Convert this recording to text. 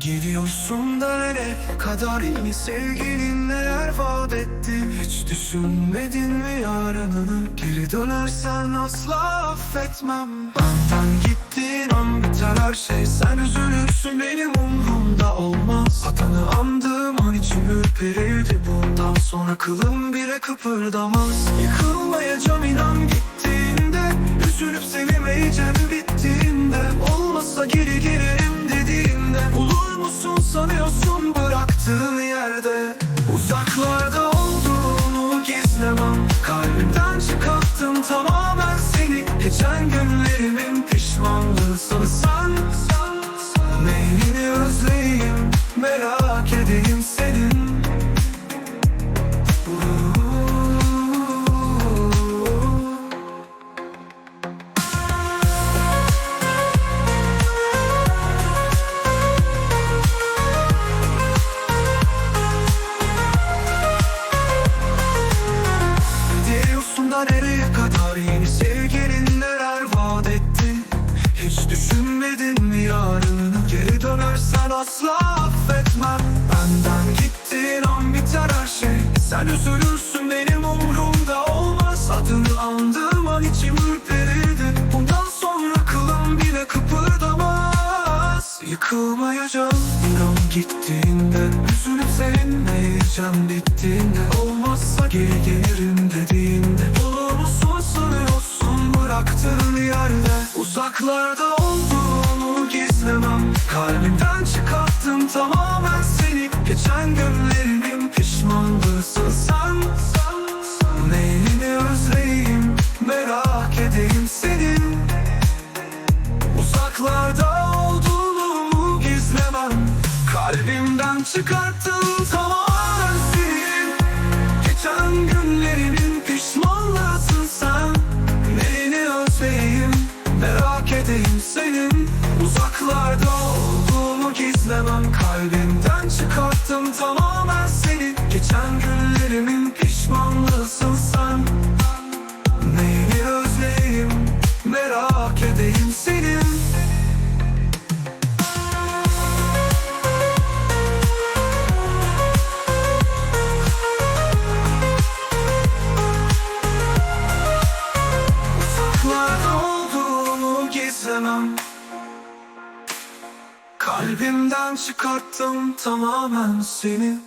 Gidiyorsun da nereye kadar iyi sevgilin neler vaat etti? Hiç düşünmedin mi yarınını Geri dönersen asla affetmem. Benden gittiğin an biter her şey. Sen üzülürsün benim umrumda olmaz. Adını andığım an içim ürperirdi Bundan sonra. Kılım bile kıpırdamaz. Yıkılmayacağım inan gittiğinde. Üzülüp sevemeyeceğim bittiğinde. Olmazsa geri gelirim Geçen günlerimin pişmanlığı sanırsan Neyini özleyeyim merak edeyim senin. Gidiyorsun da nereye kadar yeni sevgilin asla affetmem. Benden gittiğin an biter her şey. Sen üzülürsün benim umurumda olmaz. Adını andığım an içim ürperirdi Bundan sonra kılım bile kıpırdamaz. Yıkılmayacağım. İnan gittiğinde Üzülüp sevinmeyeceğim bittiğinde. Olmazsa geri gelirim dediğinde. Olur musun sanıyorsun bıraktığın yerde. Uzaklarda gizlemem Kalbimden çıkarttım tamamen seni. Geçen günlerimin pişmanlığısın sen. Neyini özleyeyim merak edeyim senin Uzaklarda olduğunu gizlemem. Kalbimden çıkarttım tamamen merak edeyim senin Uzaklarda olduğunu gizlemem. Kalbimden çıkarttım tamamen seni. Geçen günlerimin pişmanlığısın gizlemem Kalbimden çıkarttım tamamen seni